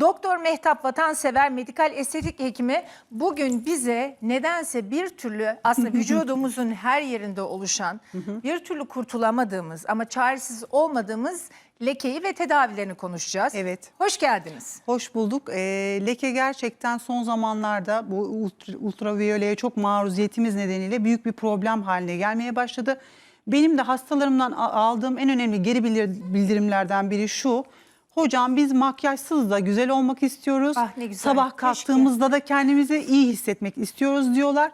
Doktor Mehtap Vatansever medikal estetik hekimi bugün bize nedense bir türlü aslında vücudumuzun her yerinde oluşan bir türlü kurtulamadığımız ama çaresiz olmadığımız lekeyi ve tedavilerini konuşacağız. Evet. Hoş geldiniz. Hoş bulduk. Ee, leke gerçekten son zamanlarda bu ultra, ultraviyoleye çok maruziyetimiz nedeniyle büyük bir problem haline gelmeye başladı. Benim de hastalarımdan aldığım en önemli geri bildirimlerden biri şu. Hocam biz makyajsız da güzel olmak istiyoruz. Ah, ne güzel. Sabah Keşke. kalktığımızda da kendimizi iyi hissetmek istiyoruz diyorlar.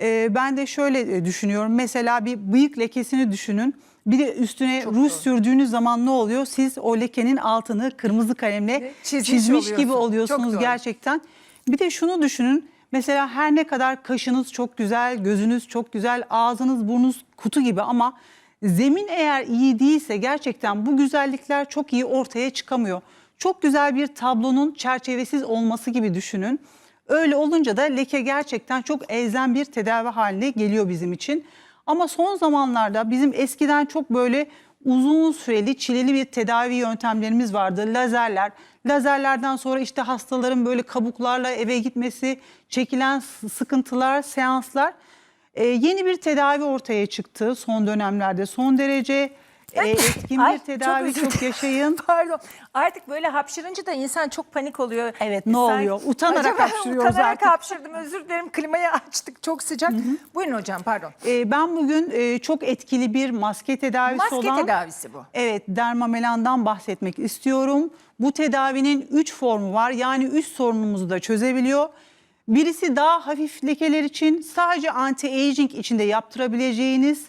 Ee, ben de şöyle e, düşünüyorum. Mesela bir bıyık lekesini düşünün. Bir de üstüne Çok ruj doğru. sürdüğünüz zaman ne oluyor? Siz o lekenin altını kırmızı kalemle Çizmiş çizmiş, gibi oluyorsun. Çok oluyorsunuz doğru. gerçekten. Bir de şunu düşünün. Mesela her ne kadar kaşınız çok güzel, gözünüz çok güzel, ağzınız, burnunuz kutu gibi ama zemin eğer iyi değilse gerçekten bu güzellikler çok iyi ortaya çıkamıyor. Çok güzel bir tablonun çerçevesiz olması gibi düşünün. Öyle olunca da leke gerçekten çok elzem bir tedavi haline geliyor bizim için. Ama son zamanlarda bizim eskiden çok böyle uzun süreli çileli bir tedavi yöntemlerimiz vardı. Lazerler. Lazerlerden sonra işte hastaların böyle kabuklarla eve gitmesi, çekilen sıkıntılar, seanslar. Ee, yeni bir tedavi ortaya çıktı son dönemlerde. Son derece e, etkin Ay, bir çok tedavi çok, dilerim. yaşayın. Pardon. Artık böyle hapşırınca da insan çok panik oluyor. Evet, ne Sen- oluyor? Utanarak Acaba hapşırıyoruz Utanarak artık. hapşırdım özür dilerim. Klimayı açtık çok sıcak. Buyurun hocam pardon. Ee, ben bugün e, çok etkili bir maske tedavisi Maske olan... tedavisi bu. Evet, dermamelandan bahsetmek istiyorum. Bu tedavinin 3 formu var. Yani 3 sorunumuzu da çözebiliyor. Birisi daha hafif lekeler için sadece anti-aging içinde yaptırabileceğiniz.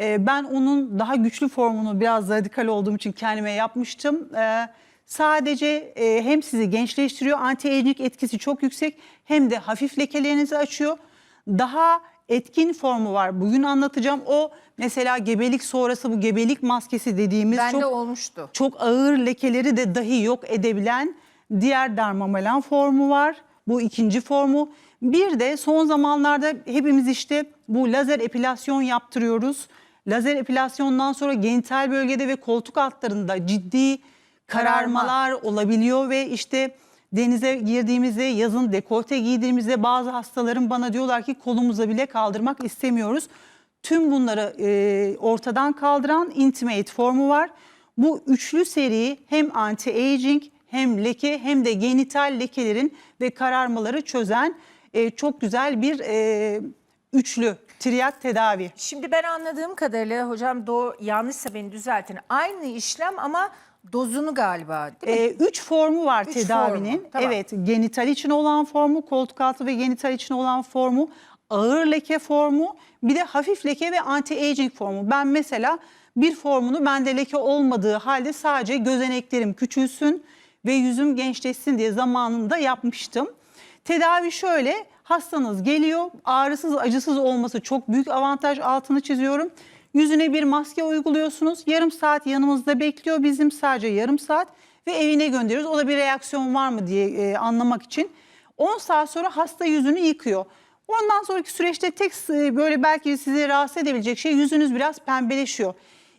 e, ben onun daha güçlü formunu biraz radikal olduğum için kendime yapmıştım. E, sadece e, hem sizi gençleştiriyor, anti-aging etkisi çok yüksek hem de hafif lekelerinizi açıyor. Daha etkin formu var. Bugün anlatacağım. O mesela gebelik sonrası bu gebelik maskesi dediğimiz Bende çok olmuştu. çok ağır lekeleri de dahi yok edebilen diğer dermamelan formu var. Bu ikinci formu. Bir de son zamanlarda hepimiz işte bu lazer epilasyon yaptırıyoruz. Lazer epilasyondan sonra genital bölgede ve koltuk altlarında ciddi kararmalar olabiliyor ve işte denize girdiğimizde yazın dekolte giydiğimizde bazı hastaların bana diyorlar ki kolumuza bile kaldırmak istemiyoruz. Tüm bunları e, ortadan kaldıran Intimate formu var. Bu üçlü seri hem anti-aging hem leke hem de genital lekelerin ve kararmaları çözen e, çok güzel bir e, üçlü triyat tedavi. Şimdi ben anladığım kadarıyla hocam doğru yanlışsa beni düzeltin. Aynı işlem ama dozunu galiba değil mi? E, üç formu var Üç tedavinin. formu, tamam. Evet, genital için olan formu, koltuk altı ve genital için olan formu, ağır leke formu, bir de hafif leke ve anti-aging formu. Ben mesela bir formunu bende leke olmadığı halde sadece gözeneklerim küçülsün ve yüzüm gençleşsin diye zamanında yapmıştım. Tedavi şöyle, hastanız geliyor, ağrısız, acısız olması çok büyük avantaj altını çiziyorum. Yüzüne bir maske uyguluyorsunuz. Yarım saat yanımızda bekliyor bizim sadece yarım saat ve evine gönderiyoruz. O da bir reaksiyon var mı diye e, anlamak için. 10 saat sonra hasta yüzünü yıkıyor. Ondan sonraki süreçte tek e, böyle belki sizi rahatsız edebilecek şey yüzünüz biraz pembeleşiyor.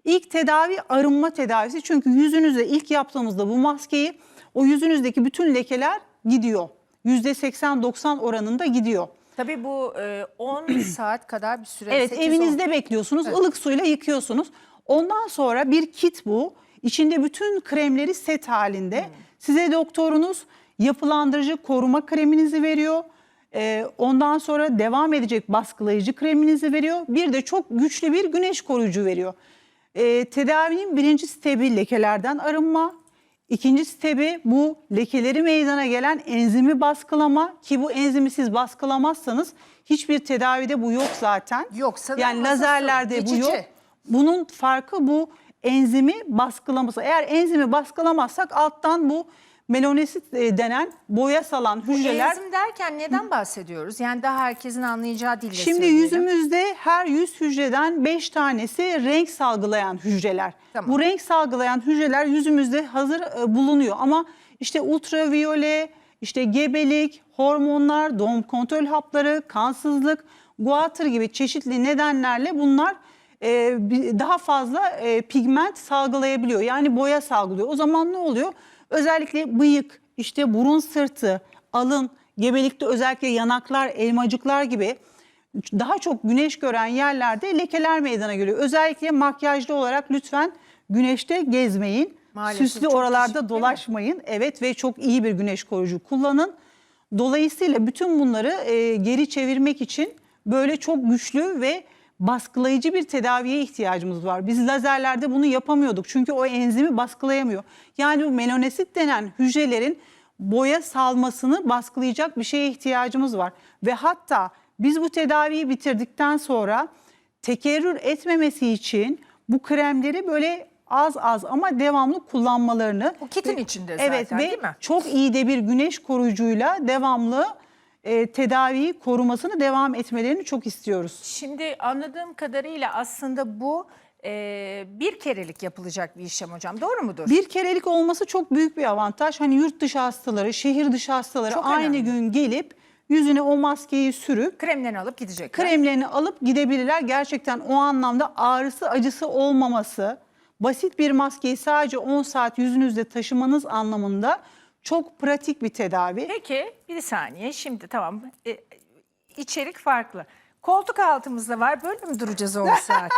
İlk tedavi arınma tedavisi çünkü yüzünüzde ilk yaptığımızda bu maskeyi o yüzünüzdeki bütün lekeler gidiyor. %80-90 oranında gidiyor. Tabii bu e, 10 saat kadar bir süre. Evet 8-10. evinizde bekliyorsunuz. ılık suyla yıkıyorsunuz. Ondan sonra bir kit bu. İçinde bütün kremleri set halinde. Size doktorunuz yapılandırıcı koruma kreminizi veriyor. Ee, ondan sonra devam edecek baskılayıcı kreminizi veriyor. Bir de çok güçlü bir güneş koruyucu veriyor. Ee, tedavinin birinci stebi lekelerden arınma. İkinci stebi bu lekeleri meydana gelen enzimi baskılama ki bu enzimi siz baskılamazsanız hiçbir tedavide bu yok zaten. Yok, sanırım Yani lazerlerde bu geçici. yok. Bunun farkı bu enzimi baskılaması. Eğer enzimi baskılamazsak alttan bu melanosit e, denen boya salan hücreler Enzim derken neden bahsediyoruz? Yani daha herkesin anlayacağı dille Şimdi söyleyelim. yüzümüzde her 100 hücreden 5 tanesi renk salgılayan hücreler. Tamam. Bu renk salgılayan hücreler yüzümüzde hazır e, bulunuyor ama işte ultraviyole, işte gebelik, hormonlar, doğum kontrol hapları, kansızlık, guatr gibi çeşitli nedenlerle bunlar e, daha fazla e, pigment salgılayabiliyor. Yani boya salgılıyor. O zaman ne oluyor? Özellikle bıyık, işte burun sırtı, alın, gebelikte özellikle yanaklar, elmacıklar gibi daha çok güneş gören yerlerde lekeler meydana geliyor. Özellikle makyajlı olarak lütfen güneşte gezmeyin. Maalesef Süslü oralarda küçük, dolaşmayın. Evet ve çok iyi bir güneş koruyucu kullanın. Dolayısıyla bütün bunları e, geri çevirmek için böyle çok güçlü ve baskılayıcı bir tedaviye ihtiyacımız var. Biz lazerlerde bunu yapamıyorduk çünkü o enzimi baskılayamıyor. Yani bu melanosit denen hücrelerin boya salmasını baskılayacak bir şeye ihtiyacımız var. Ve hatta biz bu tedaviyi bitirdikten sonra tekerrür etmemesi için bu kremleri böyle az az ama devamlı kullanmalarını Bu kitin ve- içinde evet, zaten, ve değil mi? çok iyi de bir güneş koruyucuyla devamlı e, tedaviyi korumasını devam etmelerini çok istiyoruz. Şimdi anladığım kadarıyla aslında bu e, bir kerelik yapılacak bir işlem hocam. Doğru mudur? Bir kerelik olması çok büyük bir avantaj. Hani yurt dışı hastaları, şehir dışı hastaları Çok aynı önemli. gün gelip yüzüne o maskeyi sürüp Kremlerini alıp gidecekler. kremlerini alıp gidebilirler. Gerçekten o anlamda ağrısı acısı olmaması, basit bir maskeyi sadece 10 saat yüzünüzde taşımanız anlamında çok pratik bir tedavi. Peki bir saniye şimdi tamam E, içerik farklı. Koltuk altımızda var böyle mi duracağız 10 saat?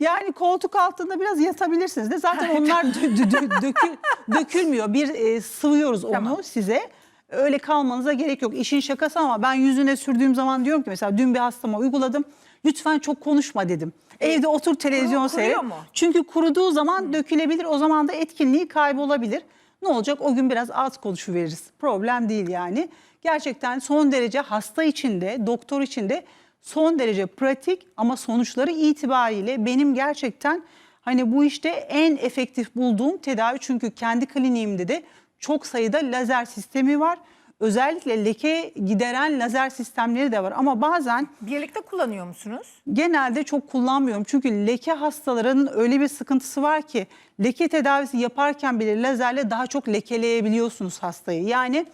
Yani koltuk altında biraz yatabilirsiniz de zaten onlar dö- dö- dö- dökü- dökülmüyor. Bir e, sıvıyoruz onu Tamam. size. Öyle kalmanıza gerek yok. İşin şakası ama ben yüzüne sürdüğüm zaman diyorum ki mesela dün bir hastama uyguladım. Lütfen çok konuşma dedim. Evde otur televizyon kuru- kuruyor seyret. mu? Çünkü kuruduğu zaman dökülebilir. O zaman da etkinliği kaybolabilir. Ne olacak? O gün biraz az konuşuveririz. Problem değil yani. Gerçekten son derece hasta içinde, doktor içinde son derece pratik ama sonuçları itibariyle benim gerçekten hani bu işte en efektif bulduğum tedavi. Çünkü kendi kliniğimde de çok sayıda lazer sistemi var. Özellikle leke gideren lazer sistemleri de var ama bazen Birlikte kullanıyor musunuz? genelde çok kullanmıyorum. Çünkü leke hastalarının öyle bir sıkıntısı var ki leke tedavisi yaparken bile lazerle daha çok lekeleyebiliyorsunuz hastayı. Yani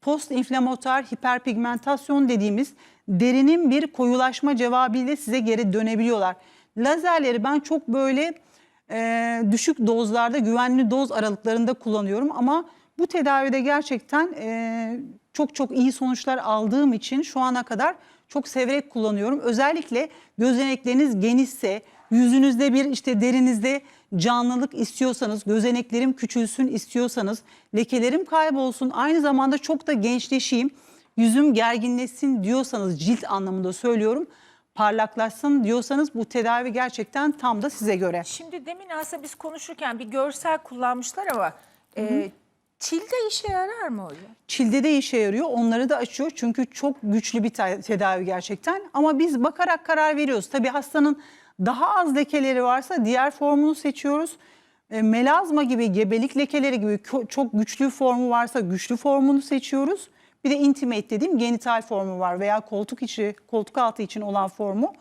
post inflamatuar hiperpigmentasyon dediğimiz derinin bir koyulaşma cevabıyla size geri dönebiliyorlar. Lazerleri ben çok böyle e, düşük dozlarda güvenli doz aralıklarında kullanıyorum ama bu tedavide gerçekten e, çok çok iyi sonuçlar aldığım için şu ana kadar çok severek kullanıyorum. Özellikle gözenekleriniz genişse, yüzünüzde bir işte derinizde canlılık istiyorsanız, gözeneklerim küçülsün istiyorsanız, lekelerim kaybolsun, aynı zamanda çok da gençleşeyim, yüzüm gerginleşsin diyorsanız cilt anlamında söylüyorum, parlaklaşsın diyorsanız bu tedavi gerçekten tam da size göre. Şimdi demin aslında biz konuşurken bir görsel kullanmışlar ama e, çilde işe yarar mı hocam? Çilde de işe yarıyor. Onları da açıyor. Çünkü çok güçlü bir te- tedavi gerçekten. Ama biz bakarak karar veriyoruz. Tabii hastanın daha az lekeleri varsa diğer formunu seçiyoruz. E, melazma gibi, gebelik lekeleri gibi çok güçlü formu varsa güçlü formunu seçiyoruz. Bir de intimate dediğim genital formu var veya koltuk içi, koltuk altı için olan formu.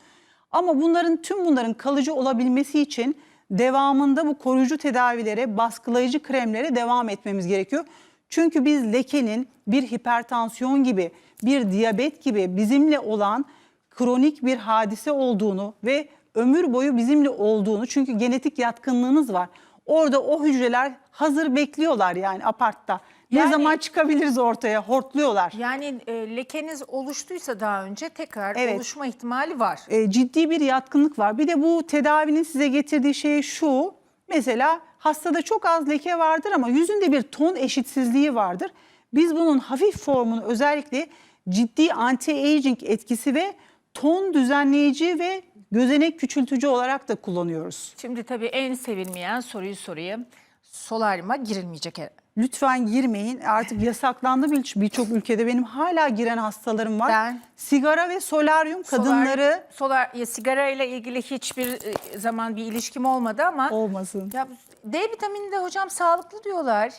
Ama bunların tüm bunların kalıcı olabilmesi için devamında bu koruyucu tedavilere, baskılayıcı kremlere devam etmemiz gerekiyor. Çünkü biz lekenin bir hipertansiyon gibi, bir diyabet gibi bizimle olan kronik bir hadise olduğunu ve ömür boyu bizimle olduğunu çünkü genetik yatkınlığınız var. Orada o hücreler hazır bekliyorlar yani apartta. Ne Yani- zaman çıkabiliriz ortaya hortluyorlar. Yani e, lekeniz oluştuysa daha önce tekrar Evet. oluşma ihtimali var. e, ciddi bir yatkınlık var. Bir de bu tedavinin size getirdiği şey şu. Mesela hastada çok az leke vardır ama yüzünde bir ton eşitsizliği vardır. Biz bunun hafif formunu özellikle ciddi anti-aging etkisi ve ton düzenleyici ve gözenek küçültücü olarak da kullanıyoruz. Şimdi tabii en sevilmeyen soruyu sorayım. Solaryuma girilmeyecek. Lütfen girmeyin. Artık yasaklandı bir- birçok ülkede. Benim hala giren hastalarım var. Ben- Sigara ve solaryum kadınları solar ya sigara ile ilgili hiçbir e, zaman bir ilişkim olmadı ama olmasın. ya D vitamini de hocam sağlıklı diyorlar.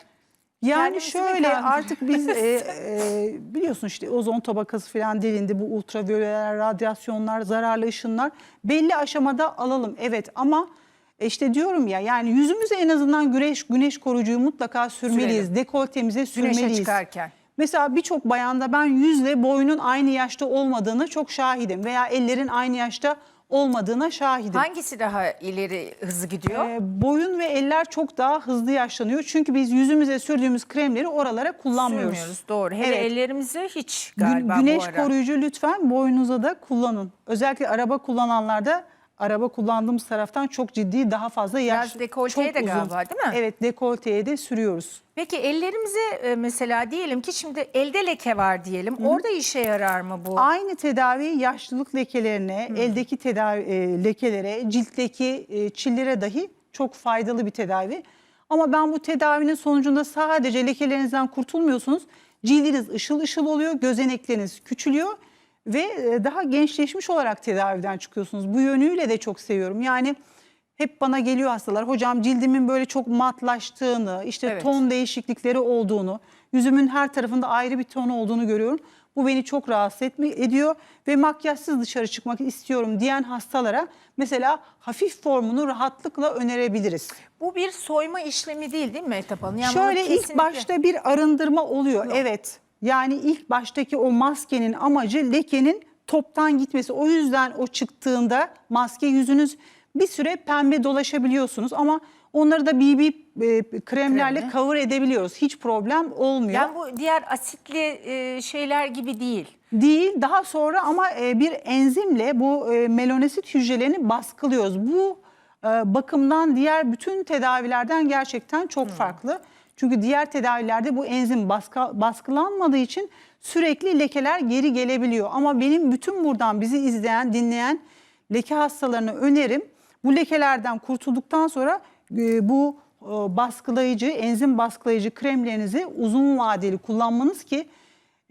Yani Kendimizi mi şöyle kandırıyoruz? artık biz e, e, biliyorsun işte ozon tabakası falan delindi bu ultraviyoleler, radyasyonlar, zararlı ışınlar belli aşamada alalım evet ama işte diyorum ya yani yüzümüze en azından güneş güneş koruyucuyu mutlaka sürmeliyiz. Sürelim. Dekoltemize Güneşe sürmeliyiz. çıkarken. Mesela birçok bayanda ben yüzle boynun aynı yaşta olmadığını çok şahidim veya ellerin aynı yaşta olmadığına şahidim. Hangisi daha ileri hızlı gidiyor? Ee, boyun ve eller çok daha hızlı yaşlanıyor. Çünkü biz yüzümüze sürdüğümüz kremleri oralara kullanmıyoruz. Sürmüyoruz doğru. Hele Evet. ellerimize hiç Gü- galiba Güneş bu ara. koruyucu lütfen boynunuza da kullanın. Özellikle araba kullananlarda araba kullandığımız taraftan çok ciddi daha fazla yaş. Biraz dekolteye çok de uzun. galiba, değil mi? Evet dekolteye de sürüyoruz. Peki ellerimize e, mesela diyelim ki şimdi elde leke var diyelim. Orada işe yarar mı bu? Aynı tedavi yaşlılık lekelerine, eldeki tedavi e, lekelere, ciltteki e, çillere dahi çok faydalı bir tedavi. Ama ben bu tedavinin sonucunda sadece lekelerinizden kurtulmuyorsunuz. Cildiniz ışıl ışıl oluyor, gözenekleriniz küçülüyor ve e, daha gençleşmiş olarak tedaviden çıkıyorsunuz. Bu yönüyle de çok seviyorum. Yani hep bana geliyor hastalar. Hocam cildimin böyle çok matlaştığını, işte Evet. ton değişiklikleri olduğunu, yüzümün her tarafında ayrı bir ton olduğunu görüyorum. Bu beni çok rahatsız etme, ediyor ve makyajsız dışarı çıkmak istiyorum diyen hastalara mesela hafif formunu rahatlıkla önerebiliriz. Bu bir soyma işlemi değil değil mi Hanım? Yani Şöyle ilk kesinlikle- başta bir arındırma oluyor. Evet. Yani ilk baştaki o maskenin amacı lekenin toptan gitmesi. O yüzden o çıktığında maske yüzünüz bir süre pembe dolaşabiliyorsunuz ama onları da BB e, kremlerle Kremle. cover edebiliyoruz. Hiç problem olmuyor. Yani bu diğer asitli e, şeyler gibi değil. Değil. Daha sonra ama e, bir enzimle bu e, melanosit hücrelerini baskılıyoruz. Bu e, bakımdan diğer bütün tedavilerden gerçekten çok farklı. Çünkü diğer tedavilerde bu enzim baskı, baskılanmadığı için sürekli lekeler geri gelebiliyor. Ama benim bütün buradan bizi izleyen, dinleyen leke hastalarına önerim bu lekelerden kurtulduktan sonra e, bu e, baskılayıcı, enzim baskılayıcı kremlerinizi uzun vadeli kullanmanız ki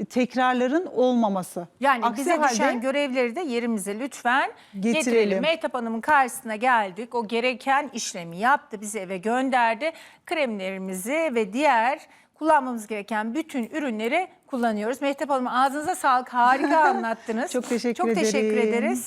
tekrarların olmaması. Yani Aksi bize halde düşen görevleri de yerimize lütfen getirelim. Getirelim. Mehtap Hanım'ın karşısına geldik. O gereken işlemi yaptı. Bizi eve gönderdi. Kremlerimizi ve diğer kullanmamız gereken bütün ürünleri kullanıyoruz. Mehtap Hanım ağzınıza sağlık. Harika anlattınız. Çok teşekkür Çok teşekkür ederim. ederiz.